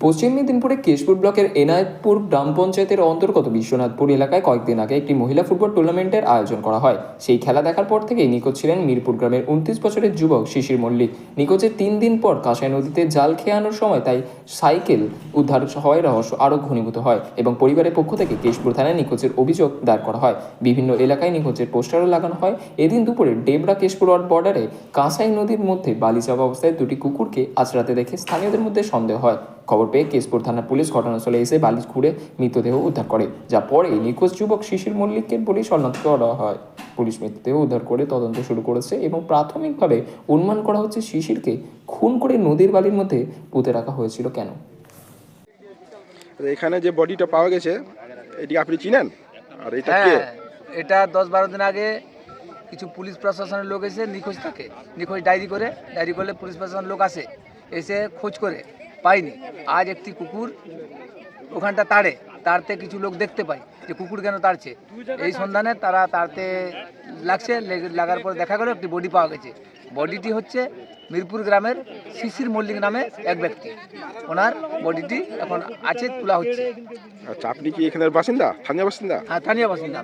পশ্চিম মেদিনীপুরে কেশপুর ব্লকের এনায়তপুর গ্রাম পঞ্চায়েতের অন্তর্গত বিশ্বনাথপুর এলাকায় কয়েকদিন আগে একটি মহিলা ফুটবল টুর্নামেন্টের আয়োজন করা হয়। সেই খেলা দেখার পর থেকেই নিখোঁজ ছিলেন মিরপুর গ্রামের উনত্রিশ বছরের যুবক শিশির মল্লিক। নিখোঁজের তিন দিন পর কাঁসাই নদীতে জাল খেয়ে আনার সময় তাই সাইকেল উদ্ধার হওয়ার রহস্য আরও ঘনীভূত হয় এবং পরিবারের পক্ষ থেকে কেশপুর থানায় নিখোঁজের অভিযোগ দায়ের করা হয়। বিভিন্ন এলাকায় নিখোঁজের পোস্টারও লাগানো হয়। এদিন দুপুরে ডেবরা কেশপুর বর্ডারে কাঁসাই নদীর মধ্যে বালি চাপা অবস্থায় দুটি কুকুরকে আচরাতে দেখে স্থানীয়দের মধ্যে সন্দেহ হয়। খবর পেয়ে কেশপুর থানার পুলিশ ঘটনাস্থলে এসে বালিশ খুঁড়ে মৃতদেহ উদ্ধার করে যা পরে নিখোঁজ যুবক শিশির মল্লিককে বলে শনাক্ত করা হয়। পুলিশ মৃতদেহ উদ্ধার করে তদন্ত শুরু করেছে এবং প্রাথমিকভাবে অনুমান করা হচ্ছে শিশিরকে খুন করে নদীর বালির মধ্যে পুঁতে রাখা হয়েছিল কেন? এখানে যে বডিটা পাওয়া গেছে এটি আপনি চিনেন? আর এটা কে? হ্যাঁ এটা দশ বারো দিন আগে কিছু পুলিশ প্রশাসনের লোক এসে নিখোঁজ থাকে। নিখোঁজ ডায়েরি করে ডায়েরি করলে পুলিশ প্রশাসনের লোক আসে এসে খোঁজ করে। পাইনি। আজ একটি কুকুর ওখানটা তাড়ে। তাড়তে কিছু লোক দেখতে পায় যে কুকুর কেন তাড়ছে। এই সন্ধানে তারা তাড়তে লাগছে। লাগার পর দেখা গেল একটি বডি পাওয়া গেছে। বডিটি হচ্ছে মিরপুর গ্রামের শিশির মল্লিক নামে এক ব্যক্তি। ওনার বডিটি এখন আছে তোলা হচ্ছে। আচ্ছা আপনি কি এখানের বাসিন্দা? স্থানীয় বাসিন্দা? হ্যাঁ স্থানীয় বাসিন্দা।